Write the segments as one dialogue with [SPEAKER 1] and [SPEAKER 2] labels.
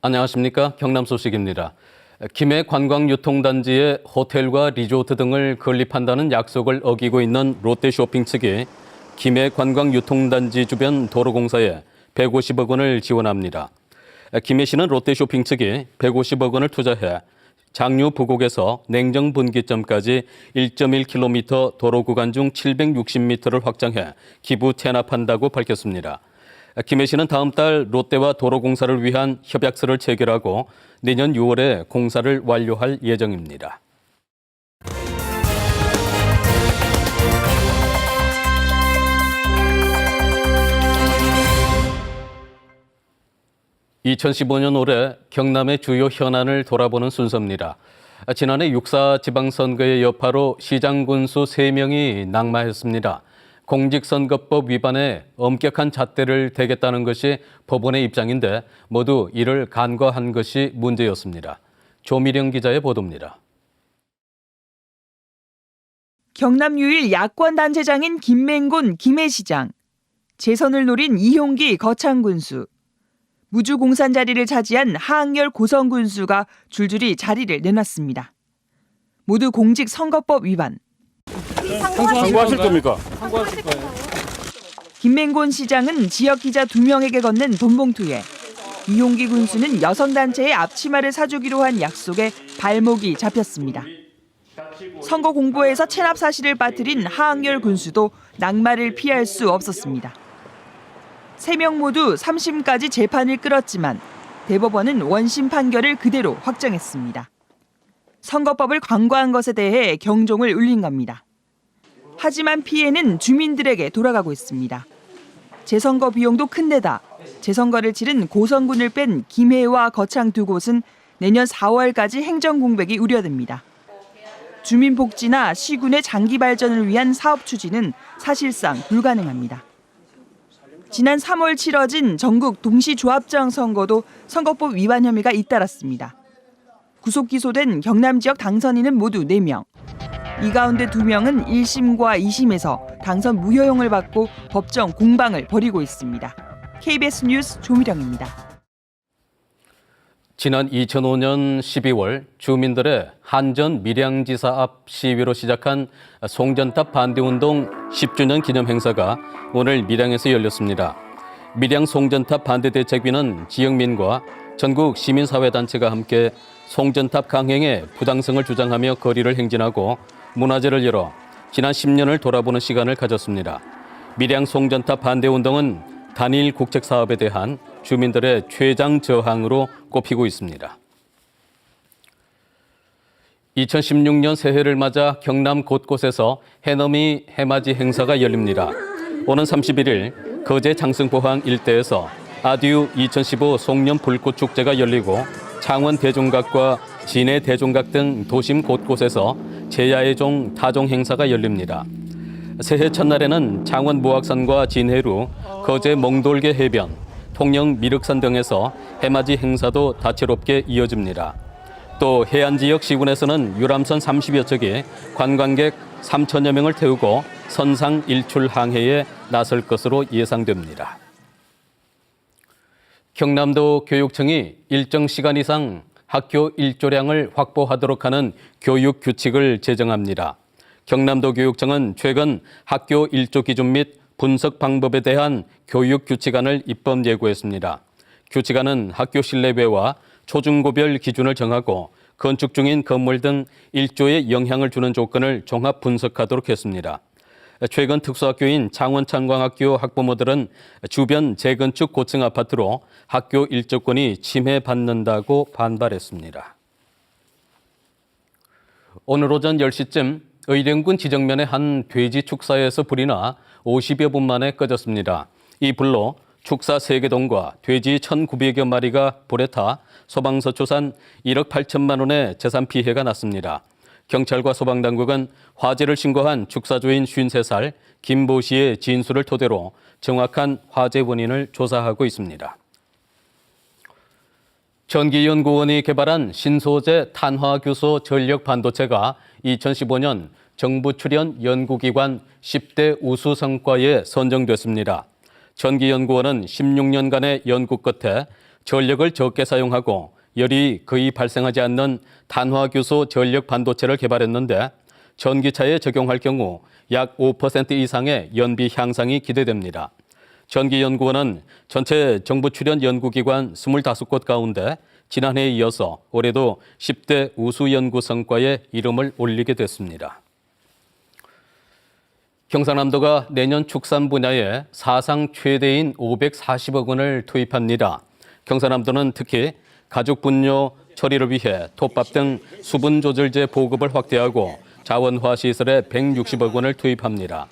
[SPEAKER 1] 안녕하십니까. 경남 소식입니다. 김해 관광유통단지에 호텔과 리조트 등을 건립한다는 약속을 어기고 있는 롯데쇼핑 측이 김해 관광유통단지 주변 도로공사에 150억 원을 지원합니다. 김해시는 롯데쇼핑 측이 150억 원을 투자해 장류 부곡에서 냉정 분기점까지 1.1km 도로 구간 중 760m를 확장해 기부 체납한다고 밝혔습니다. 김해 시는 다음 달 롯데와 도로공사를 위한 협약서를 체결하고 내년 6월에 공사를 완료할 예정입니다. (2015년) 올해 경남의 주요 현안을 돌아보는 순서입니다. 지난해 육사 지방선거의 여파로 시장 군수 3명이 낙마했습니다. 공직선거법 위반에 엄격한 잣대를 대겠다는 것이 법원의 입장인데 모두 이를 간과한 것이 문제였습니다. 조미령 기자의 보도입니다.
[SPEAKER 2] 경남 유일 야권 단체장인 김맹곤 김해시장, 재선을 노린 이용기 거창군수, 무주공산 자리를 차지한 하항열 고성군수가 줄줄이 자리를 내놨습니다. 모두 공직선거법 위반.
[SPEAKER 3] 상고하실 겁니까?
[SPEAKER 2] 김맹곤 시장은 지역 기자 두 명에게 건넨 돈봉투에 이용기 군수는 여성 단체의 앞치마를 사주기로 한 약속에 발목이 잡혔습니다. 선거 공보에서 체납 사실을 빠뜨린 하항열 군수도 낙마를 피할 수 없었습니다. 세 명 모두 3심까지 재판을 끌었지만 대법원은 원심 판결을 그대로 확정했습니다. 선거법을 광고한 것에 대해 경종을 울린 겁니다. 하지만 피해는 주민들에게 돌아가고 있습니다. 재선거 비용도 큰 데다 재선거를 치른 고성군을 뺀 김해와 거창 두 곳은 내년 4월까지 행정 공백이 우려됩니다. 주민 복지나 시군의 장기 발전을 위한 사업 추진은 사실상 불가능합니다. 지난 3월 치러진 전국 동시조합장 선거도 선거법 위반 혐의가 잇따랐습니다. 구속 기소된 경남 지역 당선인은 모두 4명. 이 가운데 2명은 1심과 2심에서 당선 무효형을 받고 법정 공방을 벌이고 있습니다. KBS 뉴스 조미령입니다.
[SPEAKER 1] 지난 2005년 12월 주민들의 한전 밀양지사 앞 시위로 시작한 송전탑 반대운동 10주년 기념 행사가 오늘 밀양에서 열렸습니다. 밀양 송전탑 반대 대책위는 지역민과 전국 시민사회단체가 함께 송전탑 강행의 부당성을 주장하며 거리를 행진하고 문화제를 열어 지난 10년을 돌아보는 시간을 가졌습니다. 밀양 송전탑 반대 운동은 단일 국책 사업에 대한 주민들의 최장 저항으로 꼽히고 있습니다. 2016년 새해를 맞아 경남 곳곳에서 해넘이 해맞이 행사가 열립니다. 오는 31일 거제 장승포항 일대에서 아듀 2015 송년 불꽃 축제가 열리고 창원 대종각과 진해 대종각 등 도심 곳곳에서 제야의 종 타종 행사가 열립니다. 새해 첫날에는 창원 무악산과 진해루, 거제 몽돌계 해변, 통영 미륵산 등에서 해맞이 행사도 다채롭게 이어집니다. 또 해안 지역 시군에서는 유람선 30여 척이 관광객 3천여 명을 태우고 선상 일출 항해에 나설 것으로 예상됩니다. 경남도 교육청이 일정 시간 이상 학교 일조량을 확보하도록 하는 교육 규칙을 제정합니다. 경남도 교육청은 최근 학교 일조 기준 및 분석 방법에 대한 교육 규칙안을 입법 예고했습니다. 규칙안은 학교 실내외와 초중고별 기준을 정하고 건축 중인 건물 등 일조에 영향을 주는 조건을 종합 분석하도록 했습니다. 최근 특수학교인 창원창광학교 학부모들은 주변 재건축 고층 아파트로 학교 일조권이 침해받는다고 반발했습니다. 오늘 오전 10시쯤 의령군 지정면의 한 돼지 축사에서 불이 나 50여 분 만에 꺼졌습니다. 이 불로 축사 3개동과 돼지 1,900여 마리가 불에 타 소방서 초산 1억 8천만 원의 재산 피해가 났습니다. 경찰과 소방당국은 화재를 신고한 축사주인 53살 김보 씨의 진술을 토대로 정확한 화재 원인을 조사하고 있습니다. 전기연구원이 개발한 신소재 탄화규소 전력 반도체가 2015년 정부 출연 연구기관 10대 우수 성과에 선정됐습니다. 전기연구원은 16년간의 연구 끝에 전력을 적게 사용하고 열이 거의 발생하지 않는 탄화규소 전력 반도체를 개발했는데 전기차에 적용할 경우 약 5% 이상의 연비 향상이 기대됩니다. 전기연구원은 전체 정부 출연 연구기관 25곳 가운데 지난해에 이어서 올해도 10대 우수 연구 성과에 이름을 올리게 됐습니다. 경상남도가 내년 축산 분야에 사상 최대인 540억 원을 투입합니다. 경상남도는 특히 가죽 분뇨 처리를 위해 톱밥 등 수분 조절제 보급을 확대하고 자원화 시설에 160억 원을 투입합니다.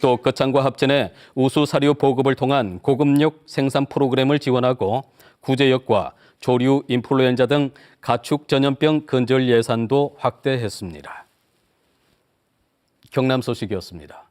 [SPEAKER 1] 또 거창과 합천에 우수 사료 보급을 통한 고급육 생산 프로그램을 지원하고 구제역과 조류 인플루엔자 등 가축 전염병 근절 예산도 확대했습니다. 경남 소식이었습니다.